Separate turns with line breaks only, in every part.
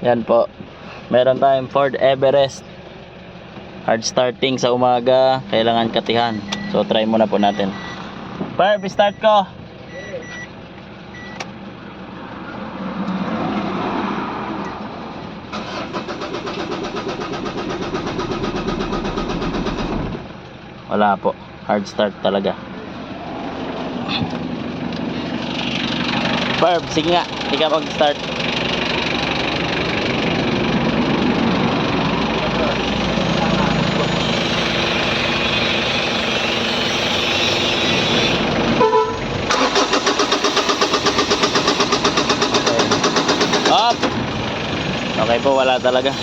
Yan po. Meron tayong Ford Everest. Hard starting sa umaga, kailangan katihan. So try muna po natin. Barb, start ko. Wala po. Hard start talaga. Barb, sige nga. Hindi ka mag-start. Up! Okay po, wala talaga.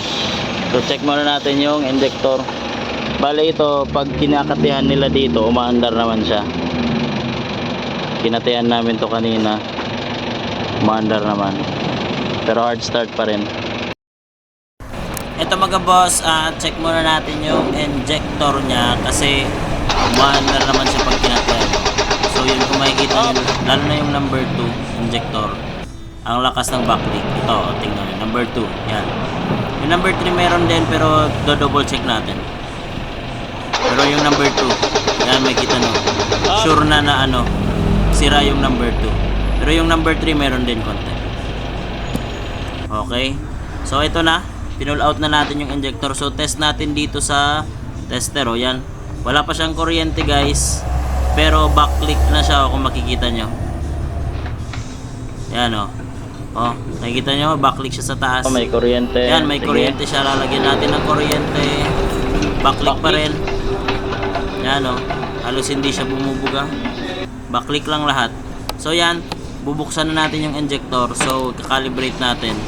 So check muna natin yung injector. Bale ito, pag kinakatihan nila dito, umaandar naman siya. Kinatihan namin to kanina. Umaandar naman. Pero hard start pa rin. Ito mga boss, ah, check muna natin yung injector niya kasi umaandar naman siya pag kinatihan. So yun kung makikita nyo, lalo na yung number 2 injector. Ang lakas ng backlick. Ito, tingnan nyo. Number 2. Yan. Yung number 3 meron din pero do double check natin. Pero yung number 2, yan makikita nyo. Sure na na ano, sira yung number 2. Pero yung number 3 meron din konti. Okay. So ito na. Pinull out na natin yung injector. So test natin dito sa tester. O yan. Wala pa siyang kuryente guys. Pero backlick na siya kung makikita nyo. Yan o. Oh, nakikita nyo, backlick siya sa taas.
Oh, may kuryente.
Yan, may
Sige.
kuryente siya. Lalagyan natin ng kuryente. Backlick pa rin. Yan o. Halos hindi siya bumubuga. Backlick lang lahat. So yan, bubuksan na natin yung injector. So, kakalibrate natin.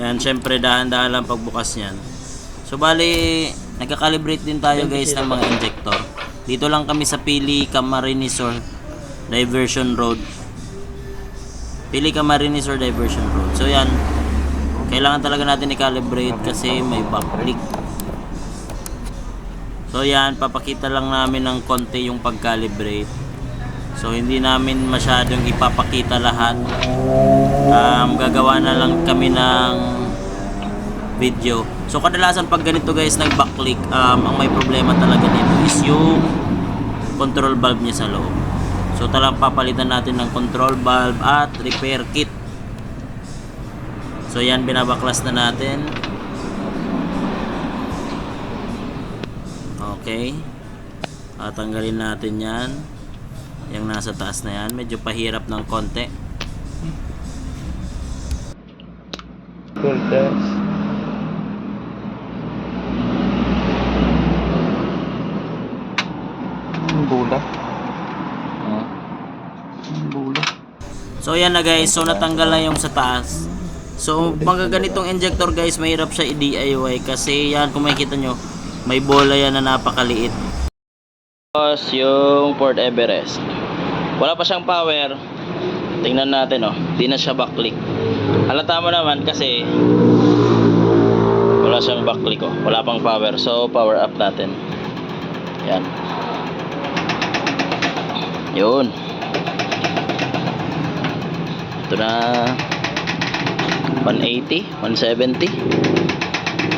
Yan, syempre dahan-dahan lang pagbukas niyan. So, bali, nagka-calibrate din tayo guys ng mga injector. Dito lang kami sa Pili Camarines or Diversion Road. Pili Camarines or Diversion Road. So, yan. Kailangan talaga natin i-calibrate kasi may backlick. So, yan. Papakita lang namin ng konti yung pag-calibrate. So, hindi namin masyadong ipapakita lahat. Um, gagawa na lang kami ng video. So kadalasan pag ganito guys nag-backlick, um, ang may problema talaga dito is yung control valve niya sa loob. So talagang papalitan natin ng control valve at repair kit. So yan binabaklas na natin. Okay. Tatanggalin natin yan. Yung nasa taas na yan. Medyo pahirap ng konti.
Full test. Ang bula.
Oh.
Ang bula.
So yan na guys, so natanggal na yung sa taas. So mga ganitong injector guys, mahirap siya i-DIY kasi yan kung makikita nyo, may bola yan na napakaliit.
Tapos yung Ford Everest. Wala pa siyang power. Tingnan natin oh. Di na siya backlick. Halata mo naman kasi wala siyang backlick oh. Wala pang power. So power up natin. Yan. Yun. Ito na 180, 170.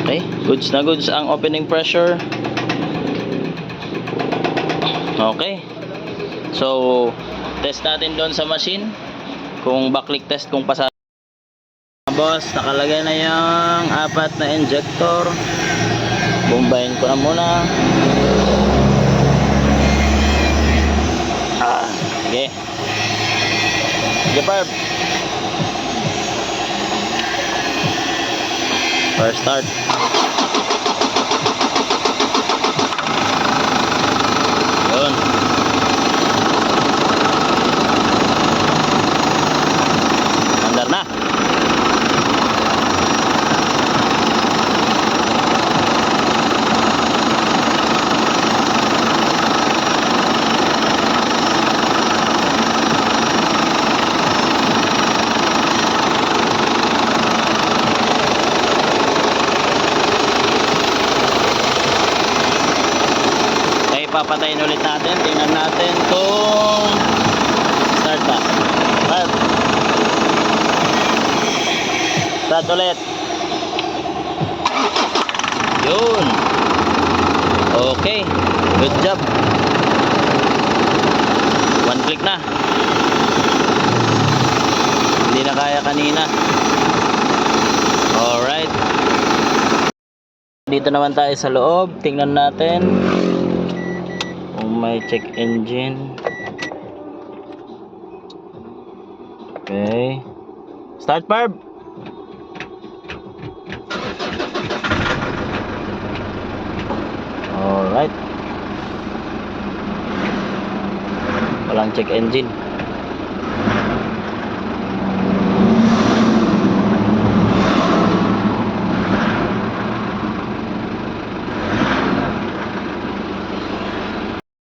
Okay, goods na goods ang opening pressure. Okay. So, test natin doon sa machine kung backlick test kung pasa Boss, nakalagay na yung apat na injector. Bombayin ko na muna. Ah, sige. Sige, Barb. First start. papatayin ulit natin. Tingnan natin kung start ba. Start. Start ulit. Yun. Okay. Good job. One click na. Hindi na kaya kanina. Alright. Dito naman tayo sa loob. Tingnan natin. May check engine. Okay. Start Barb. Alright. Walang check engine.